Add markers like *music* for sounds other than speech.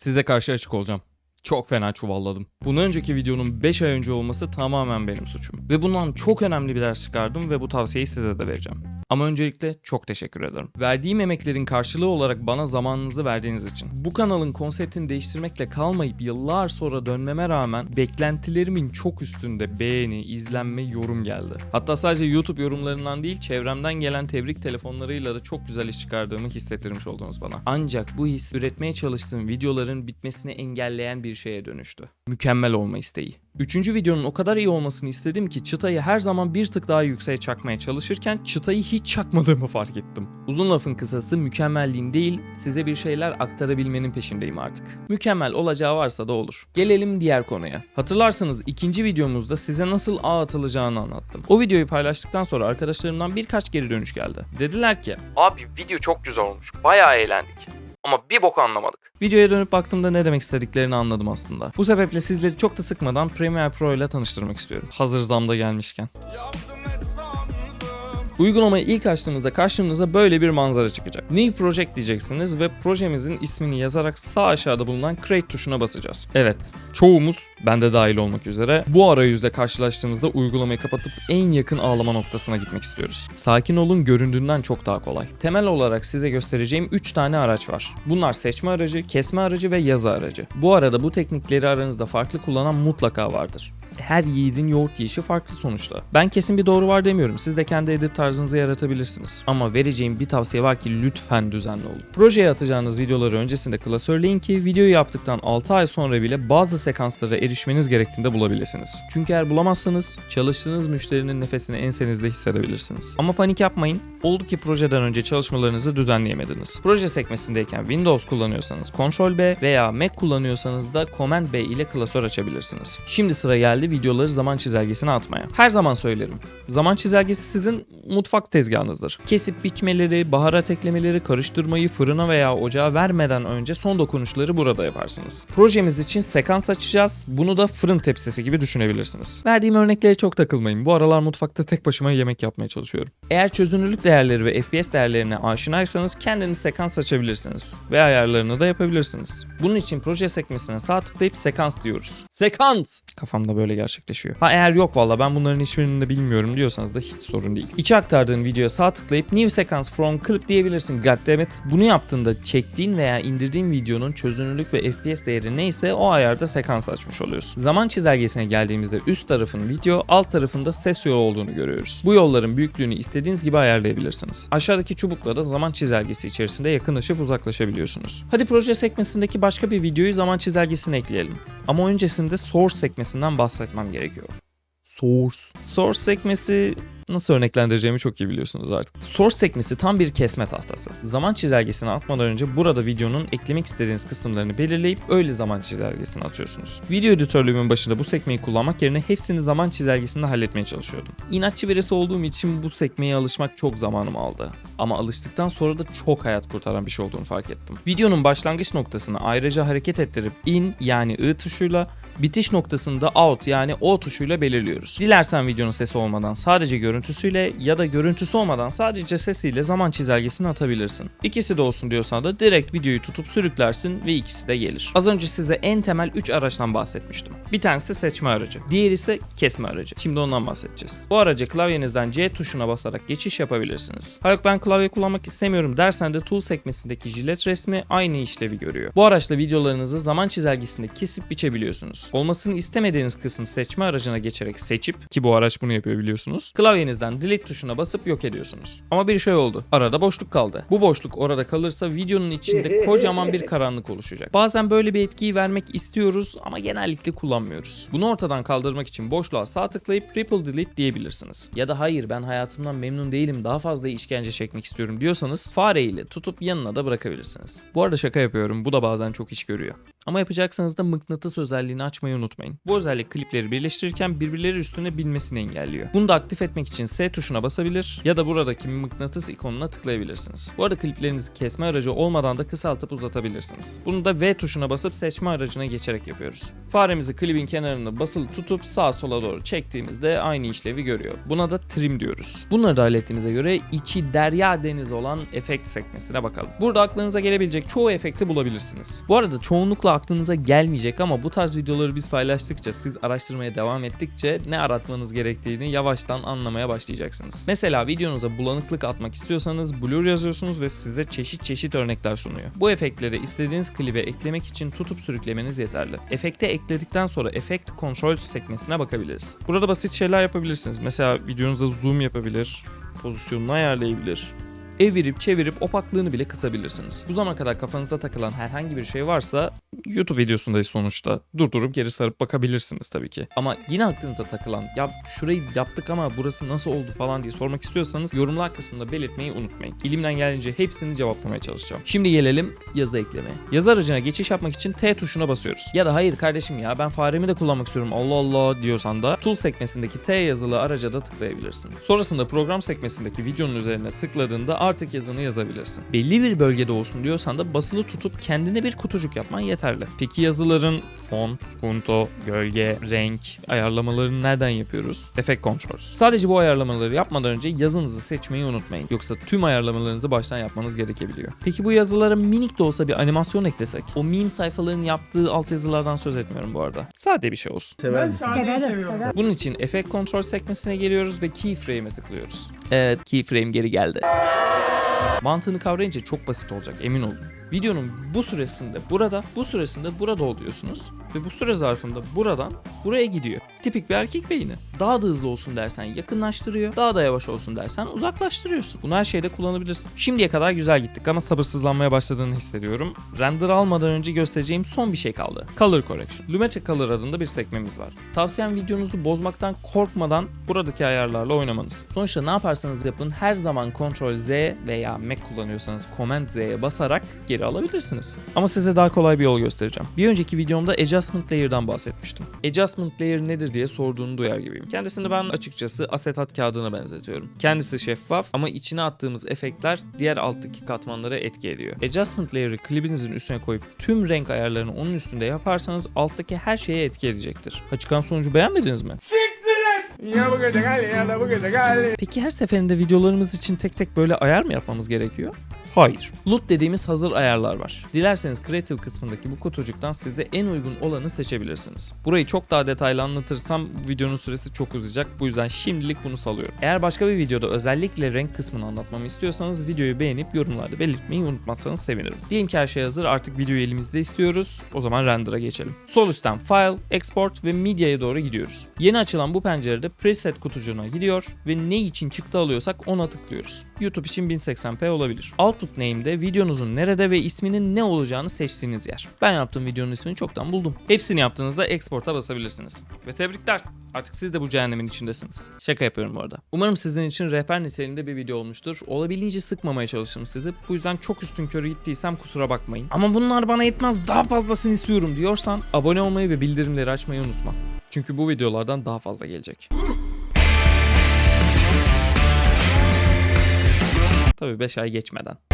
Size karşı açık olacağım. Çok fena çuvalladım. Bunun önceki videonun 5 ay önce olması tamamen benim suçum. Ve bundan çok önemli bir ders çıkardım ve bu tavsiyeyi size de vereceğim. Ama öncelikle çok teşekkür ederim. Verdiğim emeklerin karşılığı olarak bana zamanınızı verdiğiniz için. Bu kanalın konseptini değiştirmekle kalmayıp yıllar sonra dönmeme rağmen beklentilerimin çok üstünde beğeni, izlenme, yorum geldi. Hatta sadece YouTube yorumlarından değil çevremden gelen tebrik telefonlarıyla da çok güzel iş çıkardığımı hissettirmiş oldunuz bana. Ancak bu his üretmeye çalıştığım videoların bitmesini engelleyen bir şeye dönüştü. Mükemmel olma isteği. Üçüncü videonun o kadar iyi olmasını istedim ki çıtayı her zaman bir tık daha yükseğe çakmaya çalışırken çıtayı hiç çakmadığımı fark ettim. Uzun lafın kısası mükemmelliğin değil size bir şeyler aktarabilmenin peşindeyim artık. Mükemmel olacağı varsa da olur. Gelelim diğer konuya. Hatırlarsanız ikinci videomuzda size nasıl ağ atılacağını anlattım. O videoyu paylaştıktan sonra arkadaşlarımdan birkaç geri dönüş geldi. Dediler ki Abi video çok güzel olmuş. Bayağı eğlendik. Ama bir bok anlamadık. Videoya dönüp baktığımda ne demek istediklerini anladım aslında. Bu sebeple sizleri çok da sıkmadan Premiere Pro ile tanıştırmak istiyorum. Hazır zamda gelmişken. Uygulamayı ilk açtığınızda karşınıza böyle bir manzara çıkacak. New Project diyeceksiniz ve projemizin ismini yazarak sağ aşağıda bulunan Create tuşuna basacağız. Evet, çoğumuz, ben de dahil olmak üzere, bu arayüzde karşılaştığımızda uygulamayı kapatıp en yakın ağlama noktasına gitmek istiyoruz. Sakin olun göründüğünden çok daha kolay. Temel olarak size göstereceğim 3 tane araç var. Bunlar seçme aracı, kesme aracı ve yazı aracı. Bu arada bu teknikleri aranızda farklı kullanan mutlaka vardır her yiğidin yoğurt yiyişi farklı sonuçta. Ben kesin bir doğru var demiyorum. Siz de kendi edit tarzınızı yaratabilirsiniz. Ama vereceğim bir tavsiye var ki lütfen düzenli olun. Projeye atacağınız videoları öncesinde klasörleyin ki videoyu yaptıktan 6 ay sonra bile bazı sekanslara erişmeniz gerektiğinde bulabilirsiniz. Çünkü eğer bulamazsanız çalıştığınız müşterinin nefesini ensenizde hissedebilirsiniz. Ama panik yapmayın. Oldu ki projeden önce çalışmalarınızı düzenleyemediniz. Proje sekmesindeyken Windows kullanıyorsanız Ctrl B veya Mac kullanıyorsanız da Command B ile klasör açabilirsiniz. Şimdi sıra geldi videoları zaman çizelgesine atmaya. Her zaman söylerim. Zaman çizelgesi sizin mutfak tezgahınızdır. Kesip biçmeleri, baharat eklemeleri, karıştırmayı fırına veya ocağa vermeden önce son dokunuşları burada yaparsınız. Projemiz için sekans açacağız. Bunu da fırın tepsisi gibi düşünebilirsiniz. Verdiğim örneklere çok takılmayın. Bu aralar mutfakta tek başıma yemek yapmaya çalışıyorum. Eğer çözünürlük değerleri ve FPS değerlerine aşinaysanız kendiniz sekans açabilirsiniz. Ve ayarlarını da yapabilirsiniz. Bunun için proje sekmesine sağ tıklayıp sekans diyoruz. Sekans! Kafamda böyle gerçekleşiyor. Ha eğer yok valla ben bunların hiçbirini de bilmiyorum diyorsanız da hiç sorun değil. İçe aktardığın videoya sağ tıklayıp New Sequence from Clip diyebilirsin goddammit. Bunu yaptığında çektiğin veya indirdiğin videonun çözünürlük ve FPS değeri neyse o ayarda sekans açmış oluyorsun. Zaman çizelgesine geldiğimizde üst tarafın video, alt tarafında ses yolu olduğunu görüyoruz. Bu yolların büyüklüğünü istediğiniz gibi ayarlayabilirsiniz. Aşağıdaki çubukla da zaman çizelgesi içerisinde yakınlaşıp uzaklaşabiliyorsunuz. Hadi proje sekmesindeki başka bir videoyu zaman çizelgesine ekleyelim. Ama öncesinde source sekmesinden bahsetmem gerekiyor. Source. Source sekmesi nasıl örneklendireceğimi çok iyi biliyorsunuz artık. Source sekmesi tam bir kesme tahtası. Zaman çizelgesine atmadan önce burada videonun eklemek istediğiniz kısımlarını belirleyip öyle zaman çizelgesine atıyorsunuz. Video editörlüğümün başında bu sekmeyi kullanmak yerine hepsini zaman çizelgesinde halletmeye çalışıyordum. İnatçı birisi olduğum için bu sekmeye alışmak çok zamanımı aldı. Ama alıştıktan sonra da çok hayat kurtaran bir şey olduğunu fark ettim. Videonun başlangıç noktasını ayrıca hareket ettirip in yani I tuşuyla bitiş noktasını da out yani O tuşuyla belirliyoruz. Dilersen videonun sesi olmadan sadece görüntüsüyle ya da görüntüsü olmadan sadece sesiyle zaman çizelgesini atabilirsin. İkisi de olsun diyorsan da direkt videoyu tutup sürüklersin ve ikisi de gelir. Az önce size en temel 3 araçtan bahsetmiştim. Bir tanesi seçme aracı, diğeri ise kesme aracı. Şimdi ondan bahsedeceğiz. Bu araca klavyenizden C tuşuna basarak geçiş yapabilirsiniz. Hayır ben klavye kullanmak istemiyorum dersen de tool sekmesindeki jilet resmi aynı işlevi görüyor. Bu araçla videolarınızı zaman çizelgesinde kesip biçebiliyorsunuz. Olmasını istemediğiniz kısmı seçme aracına geçerek seçip ki bu araç bunu yapıyor biliyorsunuz. Klavyenizden delete tuşuna basıp yok ediyorsunuz. Ama bir şey oldu. Arada boşluk kaldı. Bu boşluk orada kalırsa videonun içinde *laughs* kocaman bir karanlık oluşacak. Bazen böyle bir etkiyi vermek istiyoruz ama genellikle kullanmıyoruz. Bunu ortadan kaldırmak için boşluğa sağ tıklayıp triple delete diyebilirsiniz. Ya da hayır ben hayatımdan memnun değilim daha fazla işkence çekmek istiyorum diyorsanız fare ile tutup yanına da bırakabilirsiniz. Bu arada şaka yapıyorum bu da bazen çok iş görüyor. Ama yapacaksanız da mıknatıs özelliğini açmayı unutmayın. Bu özellik klipleri birleştirirken birbirleri üstüne binmesini engelliyor. Bunu da aktif etmek için S tuşuna basabilir ya da buradaki mıknatıs ikonuna tıklayabilirsiniz. Bu arada kliplerinizi kesme aracı olmadan da kısaltıp uzatabilirsiniz. Bunu da V tuşuna basıp seçme aracına geçerek yapıyoruz. Faremizi klibin kenarına basılı tutup sağa sola doğru çektiğimizde aynı işlevi görüyor. Buna da trim diyoruz. Bunları da hallettiğimize göre içi derya deniz olan efekt sekmesine bakalım. Burada aklınıza gelebilecek çoğu efekti bulabilirsiniz. Bu arada çoğunlukla aklınıza gelmeyecek ama bu tarz videoları biz paylaştıkça, siz araştırmaya devam ettikçe ne aratmanız gerektiğini yavaştan anlamaya başlayacaksınız. Mesela videonuza bulanıklık atmak istiyorsanız blur yazıyorsunuz ve size çeşit çeşit örnekler sunuyor. Bu efektleri istediğiniz klibe eklemek için tutup sürüklemeniz yeterli. Efekte ekledikten sonra Effect Control sekmesine bakabiliriz. Burada basit şeyler yapabilirsiniz. Mesela videonuza zoom yapabilir, pozisyonunu ayarlayabilir, evirip çevirip opaklığını bile kısabilirsiniz. Bu zamana kadar kafanıza takılan herhangi bir şey varsa YouTube videosundayız sonuçta. Durdurup geri sarıp bakabilirsiniz tabii ki. Ama yine aklınıza takılan ya şurayı yaptık ama burası nasıl oldu falan diye sormak istiyorsanız yorumlar kısmında belirtmeyi unutmayın. Elimden geldiğince hepsini cevaplamaya çalışacağım. Şimdi gelelim yazı eklemeye. Yazı aracına geçiş yapmak için T tuşuna basıyoruz. Ya da hayır kardeşim ya ben faremi de kullanmak istiyorum Allah Allah diyorsan da Tool sekmesindeki T yazılı araca da tıklayabilirsin. Sonrasında program sekmesindeki videonun üzerine tıkladığında artık yazını yazabilirsin. Belli bir bölgede olsun diyorsan da basılı tutup kendine bir kutucuk yapman yeterli. Peki yazıların font, punto, gölge, renk ayarlamalarını nereden yapıyoruz? Effect Controls. Sadece bu ayarlamaları yapmadan önce yazınızı seçmeyi unutmayın. Yoksa tüm ayarlamalarınızı baştan yapmanız gerekebiliyor. Peki bu yazılara minik de olsa bir animasyon eklesek? O meme sayfaların yaptığı altyazılardan söz etmiyorum bu arada. Sade bir şey olsun. Sever Severim. Bunun için Effect Control sekmesine geliyoruz ve Keyframe'e tıklıyoruz. Evet, Keyframe geri geldi. Mantığını kavrayınca çok basit olacak emin olun. Videonun bu süresinde burada, bu süresinde burada oluyorsunuz ve bu süre zarfında buradan buraya gidiyor. Tipik bir erkek beyni. Daha da hızlı olsun dersen yakınlaştırıyor, daha da yavaş olsun dersen uzaklaştırıyorsun. Bunu her şeyde kullanabilirsin. Şimdiye kadar güzel gittik ama sabırsızlanmaya başladığını hissediyorum. Render almadan önce göstereceğim son bir şey kaldı. Color Correction. Lumetri Color adında bir sekmemiz var. Tavsiyem videonuzu bozmaktan korkmadan buradaki ayarlarla oynamanız. Sonuçta ne yaparsanız yapın her zaman Ctrl Z veya Mac kullanıyorsanız Command Z'ye basarak geri alabilirsiniz. Ama size daha kolay bir yol göstereceğim. Bir önceki videomda Adjustment Layer'dan bahsetmiştim. Adjustment Layer nedir diye sorduğunu duyar gibiyim. Kendisini ben açıkçası asetat kağıdına benzetiyorum. Kendisi şeffaf ama içine attığımız efektler diğer alttaki katmanlara etki ediyor. Adjustment Layer'ı klibinizin üstüne koyup tüm renk ayarlarını onun üstünde yaparsanız alttaki her şeye etki edecektir. Ha çıkan sonucu beğenmediniz mi? Ya bu gece gel ya bu gece gel. Peki her seferinde videolarımız için tek tek böyle ayar mı yapmamız gerekiyor? Hayır. LUT dediğimiz hazır ayarlar var. Dilerseniz Creative kısmındaki bu kutucuktan size en uygun olanı seçebilirsiniz. Burayı çok daha detaylı anlatırsam videonun süresi çok uzayacak. Bu yüzden şimdilik bunu salıyorum. Eğer başka bir videoda özellikle renk kısmını anlatmamı istiyorsanız videoyu beğenip yorumlarda belirtmeyi unutmazsanız sevinirim. Diyelim ki her şey hazır artık videoyu elimizde istiyoruz. O zaman render'a geçelim. Sol üstten File, Export ve Media'ya doğru gidiyoruz. Yeni açılan bu pencerede preset kutucuğuna gidiyor ve ne için çıktı alıyorsak ona tıklıyoruz. YouTube için 1080p olabilir. Output name'de videonuzun nerede ve isminin ne olacağını seçtiğiniz yer. Ben yaptığım videonun ismini çoktan buldum. Hepsini yaptığınızda export'a basabilirsiniz. Ve tebrikler. Artık siz de bu cehennemin içindesiniz. Şaka yapıyorum bu arada. Umarım sizin için rehber niteliğinde bir video olmuştur. Olabildiğince sıkmamaya çalıştım sizi. Bu yüzden çok üstün körü gittiysem kusura bakmayın. Ama bunlar bana yetmez daha fazlasını istiyorum diyorsan abone olmayı ve bildirimleri açmayı unutma. Çünkü bu videolardan daha fazla gelecek. Tabii 5 ay geçmeden.